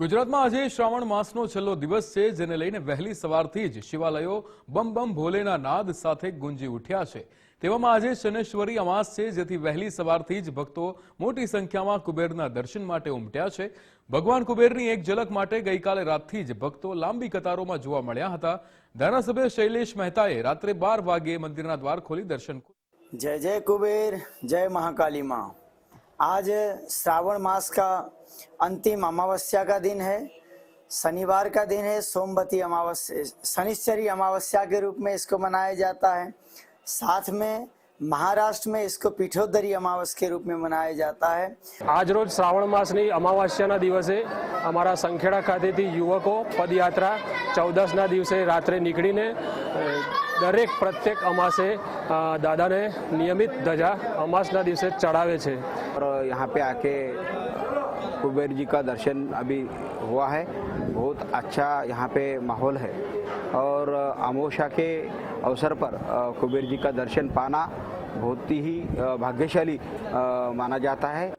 ગુજરાતમાં આજે શ્રાવણ માસનો છેલ્લો દિવસ છે, જેને લઈને વહેલી સવારથી જ શિવાલયો બમ બમ ભોલેના નાદ સાથે ગુંજી ઉઠ્યા છે. તેવામાં આજે શનેશ્વરી અમાસ છે, જેથી વહેલી સવારથી જ ભક્તો મોટી સંખ્યામાં કુબેરના દર્શન માટે ઉમટ્યા છે. ભગવાન કુબેરની એક ઝલક માટે ગઈકાલે રાતથી જ ભક્તો લાંબી કતારોમાં જોવા મળ્યા હતા. ધારાસભ્ય શૈલેષ મહેતાએ રાત્રે બાર વાગે મંદિરના દ્વાર ખોલી દર્શન જય જય કુબેર, જય મહાકાલી માં. आज श्रावण मास का अंतिम अमावस्या का दिन है। शनिवार का दिन है, सोमवती अमावस्या, शनिश्चरी अमावस्या के रूप में इसको मनाया जाता है। साथ में महाराष्ट्र में इसको पीठोदरी अमावस के रूप में मनाया जाता है આજરોજ શ્રાવણ માસની અમાવાસ્યાના દિવસે અમારા સંખેડા ખાતેથી યુવકો પદયાત્રા ચૌદસના દિવસે રાત્રે નીકળીને અ, દરેક પ્રત્યેક અમાસે અ, દાદાને નિયમિત ધજા અમાસના દિવસે ચડાવે છે और यहाँ पे आके कुबेर जी का दर्शन अभी हुआ है बहुत अच्छा यहाँ पे माहौल है और अमोशा के अवसर पर अ, कुबेर जी का दर्शन पाना बहुत ही भाग्यशाली माना जाता है।